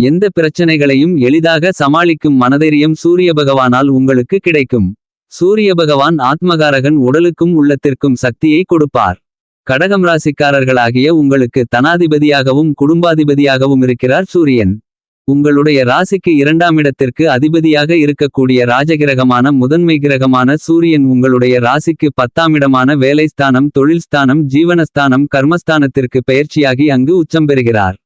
எந்த பிரச்சனைகளையும் எளிதாக சமாளிக்கும் மனதைரியம் சூரிய பகவானால் உங்களுக்கு கிடைக்கும். சூரிய பகவான் ஆத்மகாரகன் உடலுக்கும் உள்ளத்திற்கும் சக்தியை கொடுப்பார். கடகம் ராசிக்காரர்களாகிய உங்களுக்கு தனாதிபதியாகவும் குடும்பாதிபதியாகவும் இருக்கிறார் சூரியன். உங்களுடைய ராசிக்கு இரண்டாம் இடத்திற்கு அதிபதியாக இருக்கக்கூடிய ராஜகிரகமான முதன்மை கிரகமான சூரியன் உங்களுடைய ராசிக்கு பத்தாம் இடமான வேலைஸ்தானம் தொழில்ஸ்தானம் ஜீவனஸ்தானம் கர்மஸ்தானத்திற்கு பெயர்ச்சியாகி அங்கு உச்சம் பெறுகிறார்.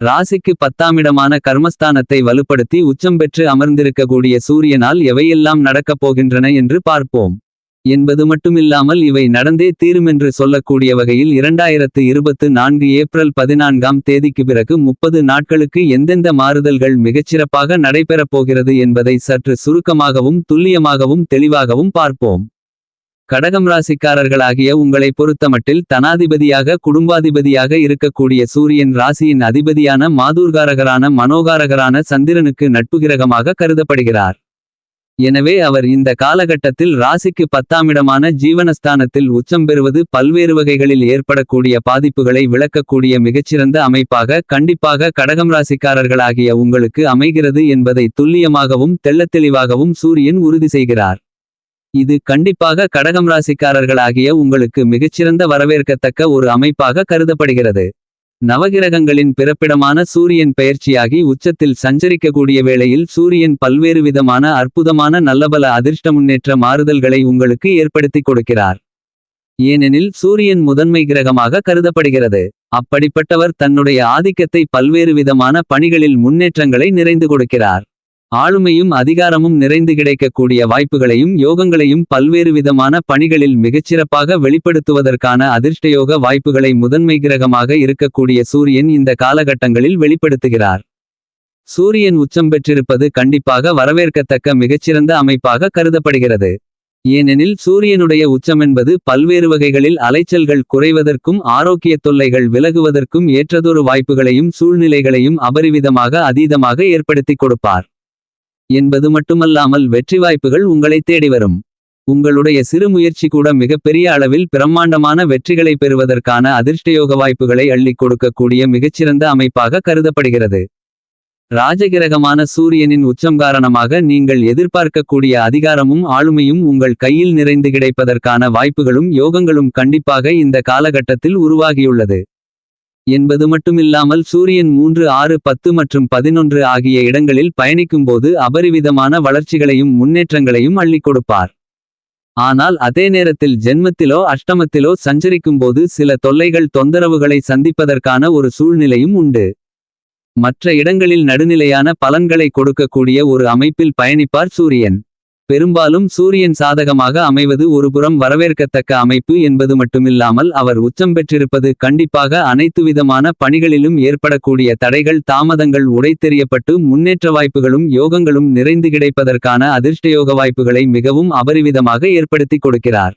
ராசிக்கு பத்தாம் இடமான கர்மஸ்தானத்தை வலுப்படுத்தி உச்சம் பெற்று அமர்ந்திருக்கக்கூடிய சூரியனால் எவையெல்லாம் நடக்கப் போகின்றன என்று பார்ப்போம். என்பது மட்டுமில்லாமல் இவை நடந்தே தீருமென்று சொல்லக்கூடிய வகையில் இரண்டாயிரத்து இருபத்து நான்கு ஏப்ரல் பதினான்காம் தேதிக்கு பிறகு முப்பது நாட்களுக்கு எந்தெந்த மாறுதல்கள் மிகச்சிறப்பாக நடைபெறப் போகிறது என்பதை சற்று சுருக்கமாகவும் துல்லியமாகவும் தெளிவாகவும் பார்ப்போம். கடகம் ராசிக்காரர்களாகிய உங்களை பொறுத்தமட்டில் தனாதிபதியாக குடும்பாதிபதியாக இருக்கக்கூடிய சூரியன் ராசியின் அதிபதியான மாதூர்காரகரான மனோகாரகரான சந்திரனுக்கு நட்புகிரகமாக கருதப்படுகிறார். எனவே அவர் இந்த காலகட்டத்தில் ராசிக்கு பத்தாமிடமான ஜீவனஸ்தானத்தில் உச்சம் பெறுவது பல்வேறு வகைகளில் ஏற்படக்கூடிய பாதிப்புகளை விளக்கக்கூடிய மிகச்சிறந்த அமைப்பாக கண்டிப்பாக கடகம் ராசிக்காரர்களாகிய உங்களுக்கு அமைகிறது என்பதை துல்லியமாகவும் தெள்ளத்தெளிவாகவும் சூரியன் உறுதி செய்கிறார். இது கண்டிப்பாக கடகம் ராசிக்காரர்களாகிய உங்களுக்கு மிகச்சிறந்த வரவேற்கத்தக்க ஒரு அமைப்பாக கருதப்படுகிறது. நவகிரகங்களின் பிறப்பிடமான சூரியன் பெயர்ச்சியாகி உச்சத்தில் சஞ்சரிக்கக்கூடிய வேளையில் சூரியன் பல்வேறு விதமான அற்புதமான நல்லபல அதிர்ஷ்ட முன்னேற்ற மாறுதல்களை உங்களுக்கு ஏற்படுத்திக் கொடுக்கிறார். ஏனெனில் சூரியன் முதன்மை கிரகமாக கருதப்படுகிறது. அப்படிப்பட்டவர் தன்னுடைய ஆதிக்கத்தை பல்வேறு விதமான பணிகளில் முன்னேற்றங்களை நிறைந்து கொடுக்கிறார். ஆளுமையும் அதிகாரமும் நிறைந்து கிடைக்கக்கூடிய வாய்ப்புகளையும் யோகங்களையும் பல்வேறு விதமான பணிகளில் மிகச்சிறப்பாக வெளிப்படுத்துவதற்கான அதிர்ஷ்டயோக வாய்ப்புகளை முதன்மை கிரகமாக இருக்கக்கூடிய சூரியன் இந்த காலகட்டங்களில் வெளிப்படுத்துகிறார். சூரியன் உச்சம் பெற்றிருப்பது கண்டிப்பாக வரவேற்கத்தக்க மிகச்சிறந்த அமைப்பாக கருதப்படுகிறது. ஏனெனில் சூரியனுடைய உச்சமென்பது பல்வேறு வகைகளில் அலைச்சல்கள் குறைவதற்கும் ஆரோக்கிய தொல்லைகள் விலகுவதற்கும் ஏற்றதொரு வாய்ப்புகளையும் சூழ்நிலைகளையும் அபரிவிதமாக அதீதமாக ஏற்படுத்திக் கொடுப்பார். என்பது மட்டுமல்லாமல் வெற்றி வாய்ப்புகள் உங்களை தேடி வரும். உங்களுடைய சிறு முயற்சி கூட மிகப்பெரிய அளவில் பிரம்மாண்டமான வெற்றிகளை பெறுவதற்கான அதிர்ஷ்டயோக வாய்ப்புகளை அள்ளிக் கொடுக்கக்கூடிய மிகச்சிறந்த அமைப்பாக கருதப்படுகிறது. ராஜகிரகமான சூரியனின் உச்சம் காரணமாக நீங்கள் எதிர்பார்க்கக்கூடிய அதிகாரமும் ஆளுமையும் உங்கள் கையில் நிறைந்து கிடைப்பதற்கான வாய்ப்புகளும் யோகங்களும் கண்டிப்பாக இந்த காலகட்டத்தில் உருவாகியுள்ளது. என்பது மட்டுமில்லாமல் சூரியன் மூன்று ஆறு பத்து மற்றும் பதினொன்று ஆகிய இடங்களில் பயணிக்கும்போது அபரிவிதமான வளர்ச்சிகளையும் முன்னேற்றங்களையும் அள்ளிக் கொடுப்பார். ஆனால் அதே நேரத்தில் ஜென்மத்திலோ அஷ்டமத்திலோ சஞ்சரிக்கும்போது சில தொல்லைகள் தொந்தரவுகளை சந்திப்பதற்கான ஒரு சூழ்நிலையும் உண்டு. மற்ற இடங்களில் நடுநிலையான பலன்களை கொடுக்கக்கூடிய ஒரு அமைப்பில் பயணிப்பார் சூரியன். பெரும்பாலும் சூரியன் சாதகமாக அமைவது ஒருபுறம் வரவேற்கத்தக்க அமைப்பு என்பது மட்டுமில்லாமல் அவர் உச்சம் பெற்றிருப்பது கண்டிப்பாக அனைத்து விதமான பணிகளிலும் ஏற்படக்கூடிய தடைகள் தாமதங்கள் உடைத்தெறியப்பட்டு முன்னேற்ற வாய்ப்புகளும் யோகங்களும் நிறைந்து கிடைப்பதற்கான அதிர்ஷ்டயோக வாய்ப்புகளை மிகவும் அபரிவிதமாக ஏற்படுத்திக் கொடுக்கிறார்.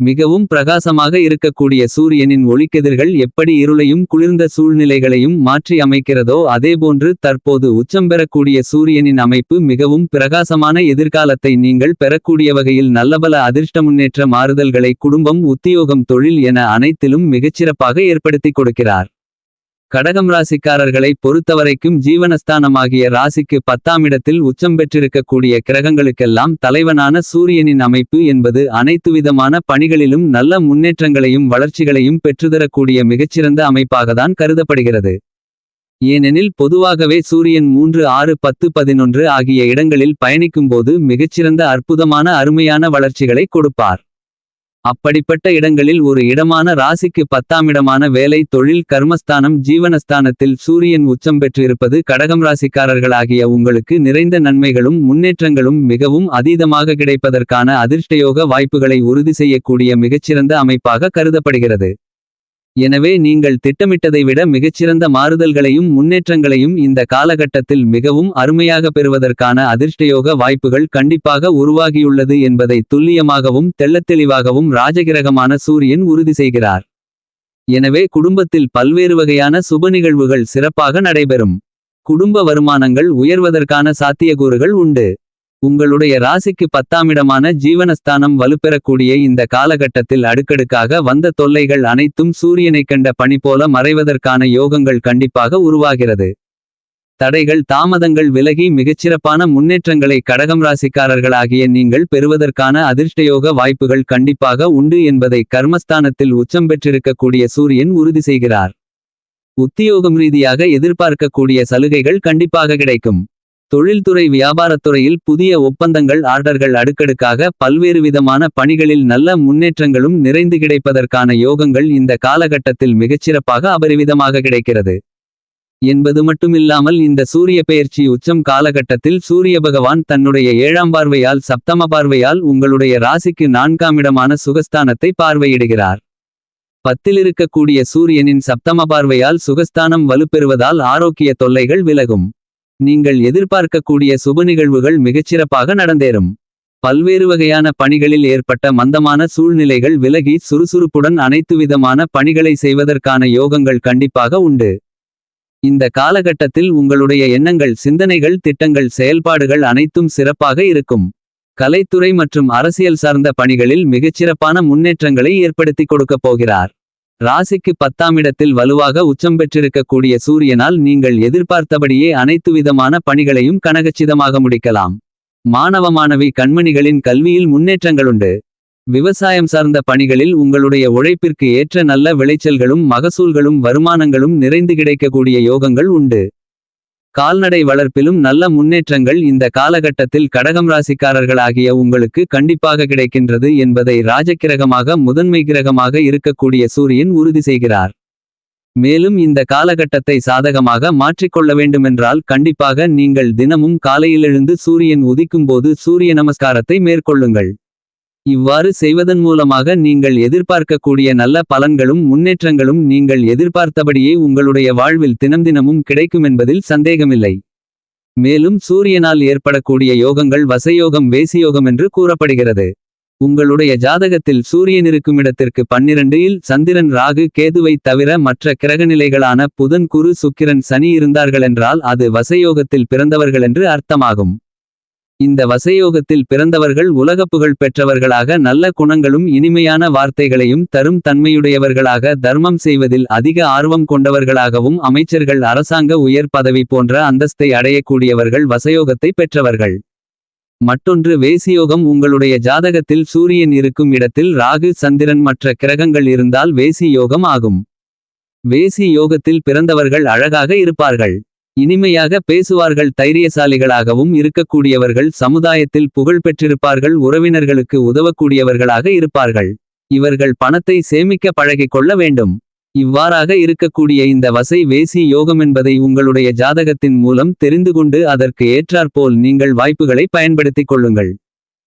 மிகவும் பிரகாசமாக இருக்கக்கூடிய சூரியனின் ஒளிக்கதிர்கள் எப்படி இருளையும் குளிர்ந்த சூழ்நிலைகளையும் மாற்றி அமைக்கிறதோ அதேபோன்று தற்போது உச்சம் பெறக்கூடிய சூரியனின் அமைப்பு மிகவும் பிரகாசமான எதிர்காலத்தை நீங்கள் பெறக்கூடிய வகையில் நல்லபல அதிர்ஷ்ட முன்னேற்ற மாறுதல்களை குடும்பம் உத்தியோகம் தொழில் என அனைத்திலும் மிகச்சிறப்பாக ஏற்படுத்தி கொடுக்கிறார். கடகம் ராசிக்காரர்களை பொறுத்தவரைக்கும் ஜீவனஸ்தானமாகிய ராசிக்கு பத்தாம் இடத்தில் உச்சம் பெற்றிருக்கக்கூடிய கிரகங்களுக்கெல்லாம் தலைவனான சூரியனின் அமைப்பு என்பது அனைத்து விதமான பணிகளிலும் நல்ல முன்னேற்றங்களையும் வளர்ச்சிகளையும் பெற்றுதரக்கூடிய மிகச்சிறந்த அமைப்பாகத்தான் கருதப்படுகிறது. ஏனெனில் பொதுவாகவே சூரியன் மூன்று ஆறு பத்து பதினொன்று ஆகிய இடங்களில் பயணிக்கும்போது மிகச்சிறந்த அற்புதமான அருமையான வளர்ச்சிகளை கொடுப்பார். அப்படிப்பட்ட இடங்களில் ஒரு இடமான ராசிக்கு பத்தாம் இடமான வேலை தொழில் கர்மஸ்தானம் ஜீவனஸ்தானத்தில் சூரியன் உச்சம் பெற்றிருப்பது கடகம் ராசிக்காரர்களாகிய உங்களுக்கு நிறைந்த நன்மைகளும் முன்னேற்றங்களும் மிகவும் அதீதமாக கிடைப்பதற்கான அதிர்ஷ்டயோக வாய்ப்புகளை உறுதி செய்யக்கூடிய மிகச்சிறந்த அமைப்பாக கருதப்படுகிறது. எனவே நீங்கள் திட்டமிட்டதை விட மிகச்சிறந்த மாறுதல்களையும் முன்னேற்றங்களையும் இந்த காலகட்டத்தில் மிகவும் அருமையாக பெறுவதற்கான அதிர்ஷ்டயோக வாய்ப்புகள் கண்டிப்பாக உருவாகியுள்ளது என்பதை துல்லியமாகவும் தெள்ளத்தெளிவாகவும் ராஜகிரகமான சூரியன் உறுதி செய்கிறார். எனவே குடும்பத்தில் பல்வேறு வகையான சுப நிகழ்வுகள் சிறப்பாக நடைபெறும். குடும்ப வருமானங்கள் உயர்வதற்கான சாத்தியக்கூறுகள் உண்டு. உங்களுடைய ராசிக்கு பத்தாமிடமான ஜீவனஸ்தானம் வலுப்பெறக்கூடிய இந்த காலகட்டத்தில் அடுக்கடுக்காக வந்த தொல்லைகள் அனைத்தும் சூரியனைக் கண்ட பணி போல மறைவதற்கான யோகங்கள் கண்டிப்பாக உருவாகிறது. தடைகள் தாமதங்கள் விலகி மிகச்சிறப்பான முன்னேற்றங்களை கடகம் ராசிக்காரர்களாகிய நீங்கள் பெறுவதற்கான அதிர்ஷ்டயோக வாய்ப்புகள் கண்டிப்பாக உண்டு என்பதை கர்மஸ்தானத்தில் உச்சம் பெற்றிருக்கக்கூடிய சூரியன் உறுதி செய்கிறார். உத்தியோகம் ரீதியாக எதிர்பார்க்கக்கூடிய சலுகைகள் கண்டிப்பாக கிடைக்கும். தொழில்துறை வியாபாரத்துறையில் புதிய ஒப்பந்தங்கள் ஆர்டர்கள் அடுக்கடுக்காக பல்வேறு விதமான பணிகளில் நல்ல முன்னேற்றங்களும் நிறைந்து கிடைப்பதற்கான யோகங்கள் இந்த காலகட்டத்தில் மிகச்சிறப்பாக அபரிவிதமாக கிடைக்கிறது. என்பது மட்டுமில்லாமல் இந்த சூரிய பெயர்ச்சி உச்சம் காலகட்டத்தில் சூரிய பகவான் தன்னுடைய ஏழாம் பார்வையால் சப்தம பார்வையால் உங்களுடைய ராசிக்கு நான்காம் இடமான சுகஸ்தானத்தை பார்வையிடுகிறார். பத்தில் இருக்கக்கூடிய சூரியனின் சப்தம பார்வையால் சுகஸ்தானம் வலுப்பெறுவதால் ஆரோக்கிய தொல்லைகள் விலகும். நீங்கள் எதிர்பார்க்கக்கூடிய சுப நிகழ்வுகள் மிகச்சிறப்பாக நடந்தேறும். பல்வேறு வகையான பணிகளில் ஏற்பட்ட மந்தமான சூழ்நிலைகள் விலகி சுறுசுறுப்புடன் அனைத்து விதமான பணிகளை செய்வதற்கான யோகங்கள் கண்டிப்பாக உண்டு. இந்த காலகட்டத்தில் உங்களுடைய எண்ணங்கள் சிந்தனைகள் திட்டங்கள் செயல்பாடுகள் அனைத்தும் சிறப்பாக இருக்கும். கலைத்துறை மற்றும் அரசியல் சார்ந்த பணிகளில் மிகச்சிறப்பான முன்னேற்றங்களை ஏற்படுத்தி கொடுக்கப் போகிறார். ராசிக்கு பத்தாம் இடத்தில் வலுவாக உச்சம் பெற்றிருக்கக்கூடிய சூரியனால் நீங்கள் எதிர்பார்த்தபடியே அனைத்து விதமான பணிகளையும் கனகச்சிதமாக முடிக்கலாம். மாணவ மாணவி கண்மணிகளின் கல்வியில் முன்னேற்றங்களுண்டு. விவசாயம் சார்ந்த பணிகளில் உங்களுடைய உழைப்பிற்கு ஏற்ற நல்ல விளைச்சல்களும் மகசூல்களும் வருமானங்களும் நிறைந்து கிடைக்கக்கூடிய யோகங்கள் உண்டு. கால்நடை வளர்ப்பிலும் நல்ல முன்னேற்றங்கள் இந்த காலகட்டத்தில் கடகம் ராசிக்காரர்களாகிய உங்களுக்கு கண்டிப்பாக கிடைக்கின்றது என்பதை ராஜக்கிரகமாக முதன்மை கிரகமாக இருக்கக்கூடிய சூரியன் உறுதி செய்கிறார். மேலும் இந்த காலகட்டத்தை சாதகமாக மாற்றிக்கொள்ள வேண்டுமென்றால் கண்டிப்பாக நீங்கள் தினமும் காலையிலெழுந்து சூரியன் உதிக்கும்போது சூரிய நமஸ்காரத்தை மேற்கொள்ளுங்கள். இவ்வாறு செய்வதன் மூலமாக நீங்கள் எதிர்பார்க்கக்கூடிய நல்ல பலன்களும் முன்னேற்றங்களும் நீங்கள் எதிர்பார்த்தபடியே உங்களுடைய வாழ்வில் தினம்தினமும் கிடைக்குமென்பதில் சந்தேகமில்லை. மேலும் சூரியனால் ஏற்படக்கூடிய யோகங்கள் வசயோகம் வேசியோகம் என்று கூறப்படுகிறது. உங்களுடைய ஜாதகத்தில் சூரியன் இருக்கும் இடத்திற்கு பன்னிரண்டு இல் சந்திரன் ராகு கேதுவை தவிர மற்ற கிரகநிலைகளான புதன் குரு சுக்கிரன் சனி இருந்தார்களென்றால் அது வசயோகத்தில் பிறந்தவர்களென்று அர்த்தமாகும். இந்த வசயோகத்தில் பிறந்தவர்கள் உலகப்புகழ் பெற்றவர்களாக நல்ல குணங்களும் இனிமையான வார்த்தைகளையும் தரும் தன்மையுடையவர்களாக தர்மம் செய்வதில் அதிக ஆர்வம் கொண்டவர்களாகவும் அமைச்சர்கள் அரசாங்க உயர் பதவி போன்ற அந்தஸ்தை அடையக்கூடியவர்கள் வசயோகத்தை பெற்றவர்கள். மற்றொன்று வேசியோகம் உங்களுடைய ஜாதகத்தில் சூரியன் இருக்கும் இடத்தில் ராகு சந்திரன் மற்ற கிரகங்கள் இருந்தால் வேசி யோகம் ஆகும். வேசி யோகத்தில் பிறந்தவர்கள் அழகாக இருப்பார்கள். இனிமையாக பேசுவார்கள் தைரியசாலிகளாகவும் இருக்கக்கூடியவர்கள் சமுதாயத்தில் புகழ் பெற்றிருப்பார்கள் உறவினர்களுக்கு உதவக்கூடியவர்களாக இருப்பார்கள். இவர்கள் பணத்தை சேமிக்க பழகிக் கொள்ள வேண்டும். இவ்வாறாக இருக்கக்கூடிய இந்த வசை வேசி யோகமென்பதை உங்களுடைய ஜாதகத்தின் மூலம் தெரிந்து கொண்டு அதற்கு ஏற்றாற்போல் நீங்கள் வாய்ப்புகளை பயன்படுத்திக் கொள்ளுங்கள்.